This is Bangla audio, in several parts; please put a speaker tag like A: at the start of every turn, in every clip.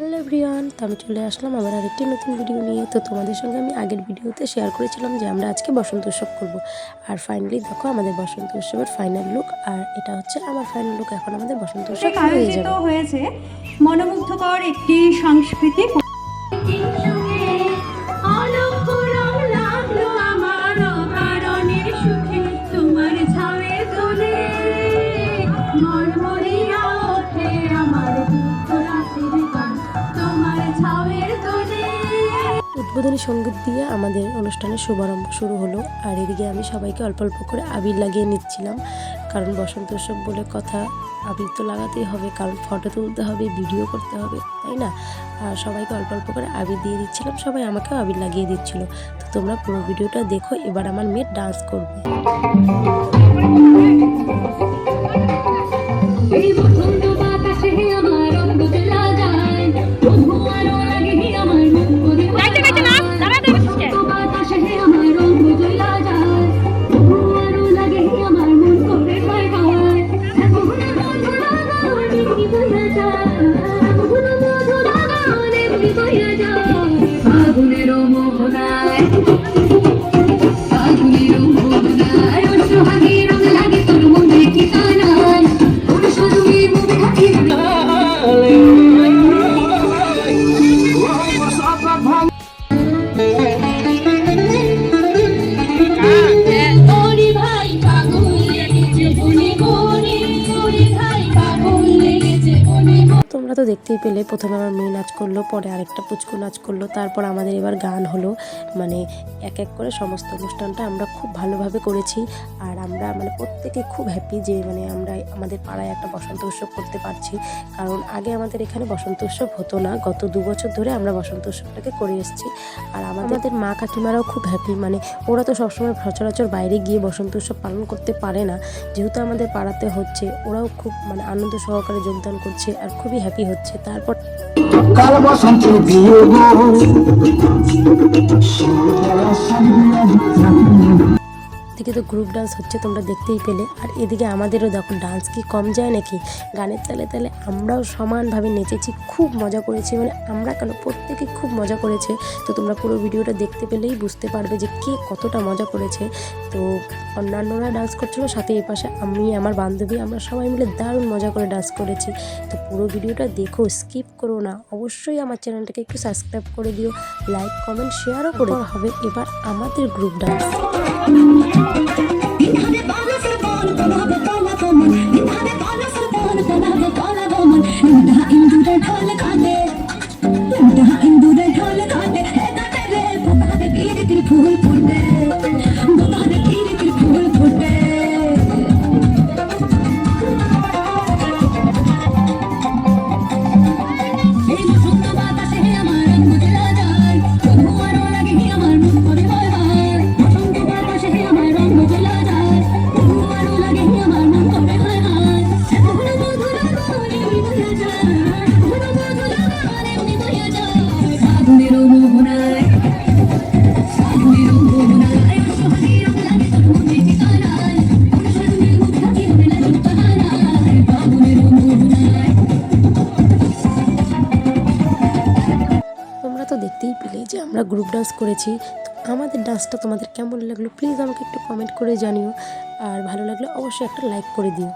A: হ্যালো এভরিওয়ান তো আমি চলে আসলাম আবার আরেকটি নতুন ভিডিও নিয়ে। তো তোমাদের সঙ্গে আমি আগের ভিডিওতে শেয়ার করেছিলাম যে আমরা আজকে বসন্ত উৎসব করব। আর ফাইনালি দেখো আমাদের বসন্ত উৎসবের ফাইনাল লুক আর এটা হচ্ছে আমার ফাইনাল লুক এখন আমাদের বসন্ত উৎসব হয়ে যাবে।
B: হয়েছে মনোমুগ্ধকর একটি সাংস্কৃতিক
A: উদ্বোধনী সংগীত দিয়ে আমাদের অনুষ্ঠানের শুভারম্ভ শুরু হলো। আর এদিকে আমি সবাইকে অল্প অল্প করে আবির লাগিয়ে নিচ্ছিলাম। কারণ বসন্ত উৎসব বলে কথা, আবির তো লাগাতেই হবে, কারণ ফটো তুলতে হবে ভিডিও করতে হবে, তাই না? আর সবাইকে অল্প অল্প করে আবির দিয়ে দিচ্ছিলাম, সবাই আমাকেও আবির লাগিয়ে দিচ্ছিল। তো তোমরা পুরো ভিডিওটা দেখো, এবার আমার মেয়ে ডান্স করবে। দেখতেই পেলে প্রথমে আমার মেয়ে নাচ করল, পরে আরেকটা পুচকু নাচ করল, তারপর আমাদের এবার গান হলো। মানে এক এক করে সমস্ত অনুষ্ঠানটা আমরা খুব ভালোভাবে করেছি আর আমরা মানে প্রত্যেকে খুব হ্যাপি যে মানে আমরা আমাদের পাড়ায় একটা বসন্ত উৎসব করতে পারছি। কারণ আগে আমাদের এখানে বসন্ত উৎসব হতো না, গত দু বছর ধরে আমরা বসন্ত উৎসবটাকে করে এসেছি। আর আমাদের মা কাকিমারাও খুব হ্যাপি মানে ওরা তো সবসময় সচরাচর বাইরে গিয়ে বসন্ত উৎসব পালন করতে পারে না। যেহেতু আমাদের পাড়াতে হচ্ছে, ওরাও খুব মানে আনন্দ সহকারে যোগদান করছে আর খুবই হ্যাপি হচ্ছে। তারপর
C: কাল বসন্তের বিয়ে গো
A: থেকে তো গ্রুপ ডান্স হচ্ছে, তোমরা দেখতেই পেলে। আর এদিকে আমাদেরও দেখো ডান্স কি কম যায় নাকি? গানের তালে তালে আমরাও সমানভাবে নেচেছি, খুব মজা করেছি। মানে আমরা কেন, প্রত্যেকে খুব মজা করেছে। তো তোমরা পুরো ভিডিওটা দেখতে পেলেই বুঝতে পারবে যে কে কতটা মজা করেছে। তো অন্যান্যরা ডান্স করছিল, সাথে এ পাশে আমি, আমার বান্ধবী, আমরা সবাই মিলে দারুণ মজা করে ডান্স করেছি। তো পুরো ভিডিওটা দেখো স্কিপ করো না। অবশ্যই আমার চ্যানেলটাকে একটু সাবস্ক্রাইব করে দিও লাইক কমেন্ট শেয়ারও করে হবে এবার আমাদের গ্রুপ ডান্স
D: ইধারে বালা সরবন
A: গ্রুপ ডান্স করেছি। আমাদের ডান্সটা তোমাদের কেমন লাগল? প্লিজ আমাকে একটু কমেন্ট করে জানিও। আর ভালো লাগলে অবশ্যই একটা লাইক করে দিও।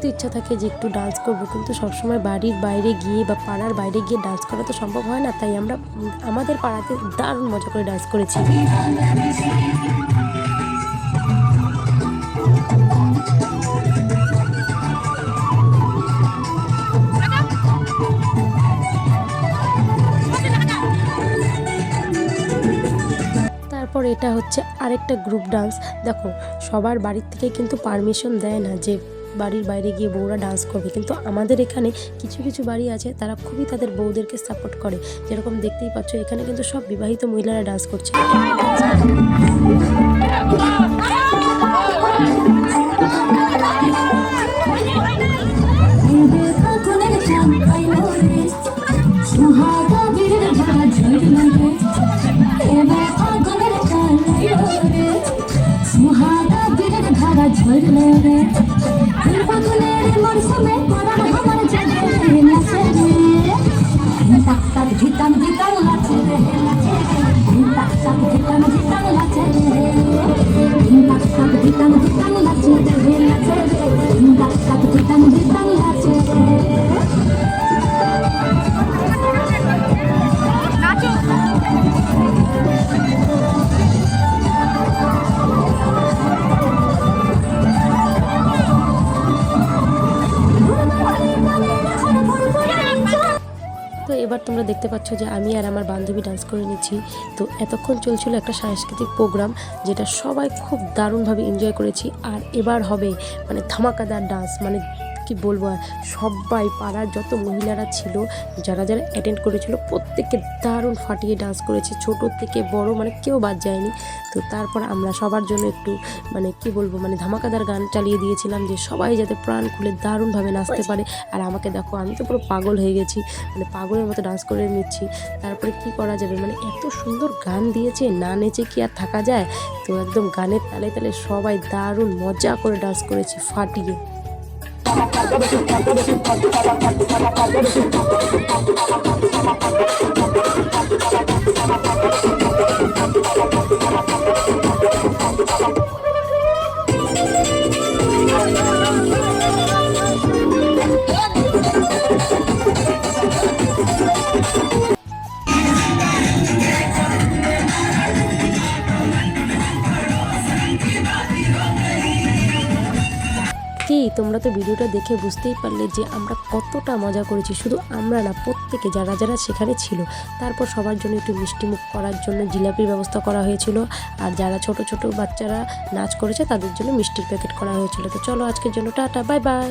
A: সবারই তো ইচ্ছা থাকে যে একটু ডান্স করব, কিন্তু সবসময় বাড়ির বাইরে গিয়ে বা পাড়ার বাইরে গিয়ে ডান্স করা তো সম্ভব হয় না, তাই আমরা আমাদের পাড়াতে দারুণ মজা করে ডান্স করেছি। তারপর এটা হচ্ছে আরেকটা গ্রুপ ডান্স দেখো, সবার বাড়ির থেকে কিন্তু পারমিশন দেয় না যে বাড়ির বাইরে গিয়ে বউরা ডান্স করবে। কিন্তু আমাদের এখানে কিছু কিছু বাড়ি আছে, তারা খুবই তাদের বউদেরকে সাপোর্ট করে। যেরকম দেখতেই পাচ্ছ, এখানে কিন্তু সব বিবাহিত মহিলারা ডান্স করছে। তোমরা দেখতে পাচ্ছ যে আমি আর আমার বান্ধবী ডান্স করে নিচ্ছি। তো এতক্ষণ চলছিল একটা সাংস্কৃতিক প্রোগ্রাম যেটা সবাই খুব দারুণভাবে এনজয় করেছি। আর এবার হবে মানে ধামাকাদার ডান্স মানে কি বলব আর সবাই পাড়ার যত মহিলারা ছিল, যারা যারা অ্যাটেন্ড করেছিল প্রত্যেকে দারুণ ফাটিয়ে ডান্স করেছে। ছোট থেকে বড় মানে কেউ বাদ যায়নি। তো তারপর আমরা সবার জন্য একটু মানে কি বলব মানে ধামাকাদার গান চালিয়ে দিয়েছিলাম যে সবাই যাতে প্রাণ খুলে দারুণভাবে নাচতে পারে। আর আমাকে দেখো, আমি তো পুরো পাগল হয়ে গেছি মানে পাগলের মতো ডান্স করে নিচ্ছি। তারপরে কি করা যাবে? মানে এত সুন্দর গান দিয়েছে, না নেচে কি আর থাকা যায়? তো একদম গানের তালে তালে সবাই দারুণ মজা করে ডান্স করেছি, ফাটিয়ে। Thank you. কি তোমরা তো ভিডিওটা দেখে বুঝতেই পারলে যে আমরা কতটা মজা করেছি। শুধু আমরা না, প্রত্যেকে যারা যারা সেখানে ছিল, তারপর সবার জন্য একটু মিষ্টিমুখ করার জন্য জিলাপির ব্যবস্থা করা হয়েছিল। আর যারা ছোট ছোট বাচ্চারা নাচ করেছে, তাদের জন্য মিষ্টির প্যাকেট করা হয়েছিল। তো চলো আজকের জন্য টাটা বাই বাই